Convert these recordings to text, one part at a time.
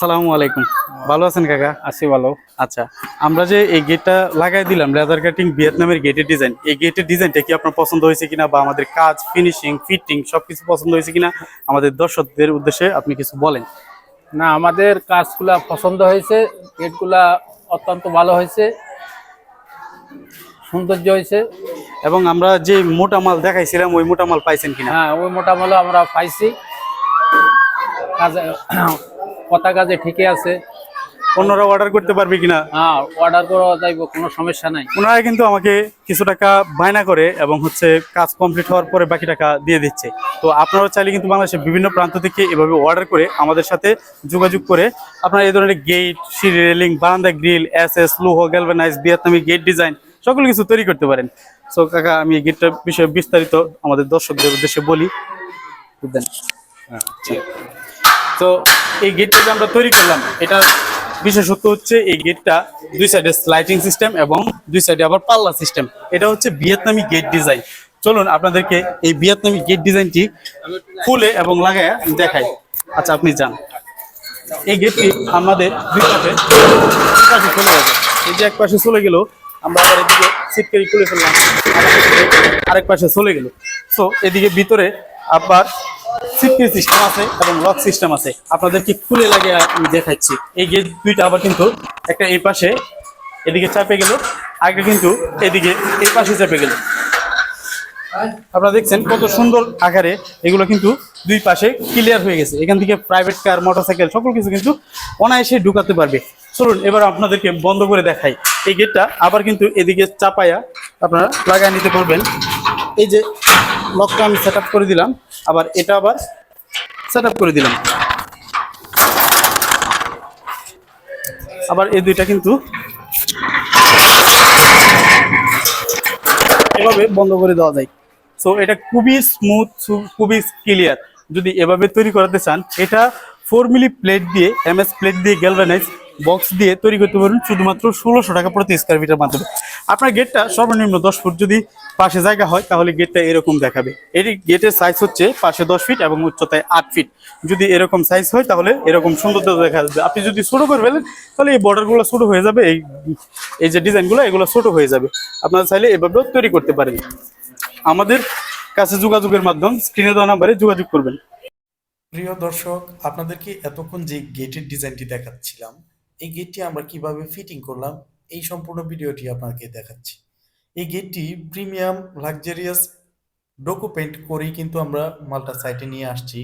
আসসালামু আলাইকুম। ভালো আছেন কাকা? আছি ভালো। আচ্ছা আমরা যে এই গেটটা লাগাই দিলাম লেদার কাটিং ভিয়েতনামের গেটের ডিজাইন এই গেটের ডিজাইনটা কি আপনার পছন্দ হয়েছে কিনা বা আমাদের কাজ ফিনিশিং ফিটিং সবকিছু পছন্দ হয়েছে কিনা? আমাদের দর্শকদের উদ্দেশ্যে আপনি কিছু বলেন। না আমাদের কাজগুলা পছন্দ হয়েছে গেটগুলা অত্যন্ত ভালো হয়েছে সৌন্দর্য হয়েছে। এবং আমরা যে মোটা মাল দেখাইছিলাম ওই মোটা মাল পাইছেন কিনা? হ্যাঁ ওই মোটামুটি আমরা পাইছি। কাজে কথা কাজে ঠিকই আছে। অন্যরা অর্ডার করতে পারবে কিনা? হ্যাঁ অর্ডার করা যাইব কোনো সমস্যা নাই। ওনারা কিন্তু আমাকে কিছু টাকা বায়না করে এবং হচ্ছে কাজ কমপ্লিট হওয়ার পরে বাকি টাকা দিয়ে দিচ্ছে। তো আপনারা চাইলে কিন্তু বাংলাদেশের বিভিন্ন প্রান্ত থেকে এভাবে অর্ডার করে আমাদের সাথে যোগাযোগ করে আপনারা এই ধরনের গেট সিঁড়ি রেলিং বারান্দা গ্রিল এস এস লোহ গ্যালভানাইজ ভিয়েতনামি গেট ডিজাইন সকল কিছু তৈরি করতে পারেন। সো কাকা আমি এই গেটটার বিষয়ে বিস্তারিত আমাদের দর্শকদের উদ্দেশ্যে বলি। দেন তো এই গেটটা যে আমরা তৈরি করলাম, এটা বিশেষত্ব হচ্ছে এই গেটটা দুই সাইডে স্লাইডিং সিস্টেম এবং দুই সাইডে আবার পাল্লা সিস্টেম এটা হচ্ছে ভিয়েতনামি গেট ডিজাইন চলুন আপনাদেরকে এই ভিয়েতনামি গেট ডিজাইনটি খুলে এবং লাগায় দেখাই। আচ্ছা আপনি যান। এই গেটটি আমাদের দুই পাশে চলে যাবে এই যে এক পাশে চলে গেল, আমরা আবার এদিকে সিটকারি খুলে ফেললাম। আরেক পাশে চলে গেল। সো এদিকে ভিতরে আবার সিটকারি সিস্টেম আছে এবং লক সিস্টেম আছে। আপনাদেরকে খুলে লাগে আমি দেখাচ্ছি। এই গেট দুইটা আবার কিন্তু একটা এই পাশে, এদিকে চাপে গেল, আগে কিন্তু এদিকে এই পাশে চাপে গেল। আপনারা দেখছেন কত সুন্দর আকারে এগুলো কিন্তু দুই পাশে ক্লিয়ার হয়ে গেছে। এখান থেকে প্রাইভেট কার মোটরসাইকেল সকল কিছু কিন্তু অনায়াসে ঢুকাতে পারবে। চলুন, এবার আপনাদেরকে বন্ধ করে দেখাই। এই গেটটা আবার কিন্তু এদিকে চাপায়া আপনারা লাগায় নিতে পারবেন। এই যে লকটা আমি সেট করে দিলাম। আবার এটা আবার সেট করে দিলাম। আবার এই দুইটা কিন্তু এভাবে বন্ধ করে দেওয়া যায়। সো এটা খুবই স্মুথ খুবই ক্লিয়ার যদি এভাবে তৈরি করাতে চান, এটা ফোর মিলি প্লেট দিয়ে এমএস প্লেট দিয়ে গ্যালভানাইজ বক্স দিয়ে তৈরি করতে পারবেন। শুধুমাত্র ষোলোশো টাকা প্রতি স্কোয়ার ফিটের মাধ্যমে। আপনার গেটটা সর্বনিম্ন দশ ফুট যদি পাশে জায়গা হয়, তাহলে গেটটা এরকম দেখাবে। এর গেটের সাইজ হচ্ছে পাশে দশ ফিট এবং উচ্চতায় আট ফিট যদি এরকম সাইজ হয়, তাহলে এরকম সুন্দর দেখা যাবে। আপনি যদি ছোট করে ফেলেন, তাহলে এই বর্ডারগুলো ছোট হয়ে যাবে, এই এই যে ডিজাইনগুলো এগুলো ছোট হয়ে যাবে। আপনারা চাইলে এভাবেও তৈরি করতে পারেন। আমাদের কাছে যোগাযোগের মাধ্যম স্ক্রিনে দেওয়া নাম্বারে যোগাযোগ করবেন। প্রিয় দর্শক, আপনাদেরকে এতক্ষণ যে গেটের ডিজাইনটি দেখাচ্ছিলাম, এই গেটটি আমরা কীভাবে ফিটিং করলাম এই সম্পূর্ণ ভিডিওটি আপনাকে দেখাচ্ছি। এই গেটটি প্রিমিয়াম লাক্সারিয়াস ডোকো পেন্ট করেই কিন্তু আমরা মালটা সাইটে নিয়ে আসছি।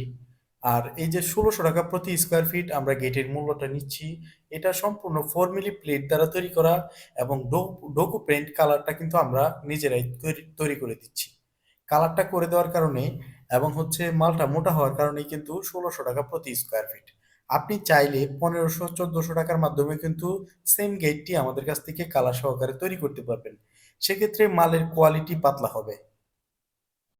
আর এই যে ষোলোশো টাকা প্রতি স্কোয়ার ফিট আমরা গেটের মূল্যটা নিচ্ছি, এটা সম্পূর্ণ ফোর মিলি প্লেট দ্বারা তৈরি করা এবং ডোকো পেন্ট কালারটা কিন্তু আমরা নিজেরাই তৈরি তৈরি করে দিচ্ছি। কালারটা করে দেওয়ার কারণে এবং হচ্ছে মালটা মোটা হওয়ার কারণে কিন্তু ষোলোশো টাকা প্রতি স্কোয়ার ফিট। আপনি চাইলে পনেরোশো, চোদ্দোশো টাকার মাধ্যমে কিন্তু সেম গেটটি আমাদের কাছ থেকে কালার সহকারে তৈরি করতে পারবেন। সেক্ষেত্রে মালের কোয়ালিটি পাতলা হবে।